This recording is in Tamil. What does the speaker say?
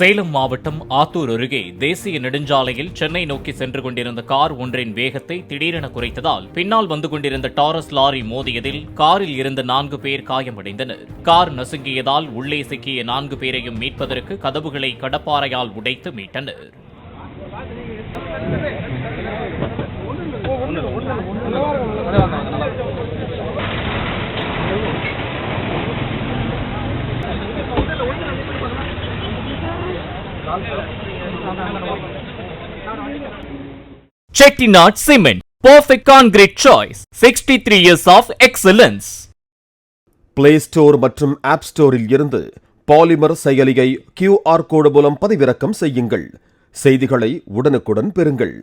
சேலம் மாவட்டம் ஆத்தூர் அருகே தேசிய நெடுஞ்சாலையில் சென்னை நோக்கி சென்று கொண்டிருந்த கார் ஒன்றின் வேகத்தை திடீரென குறைத்ததால் பின்னால் வந்து கொண்டிருந்த டாரஸ் லாரி மோதியதில் காரில் இருந்த நான்கு பேர் காயமடைந்தனர். கார் நசுங்கியதால் உள்ளே சிக்கிய நான்கு பேரையும் மீட்பதற்கு கதவுகளை கடப்பாறையால் உடைத்து மீட்டனர். Chettinad Cement, perfect concrete choice. 63 years of excellence. Play store மற்றும் ஆப் ஸ்டோரில் இருந்து பாலிமர் செயலியை கியூஆர் கோடு மூலம் பதிவிறக்கம் செய்யுங்கள் செய்திகளை உடனுக்குடன் பெறுங்கள்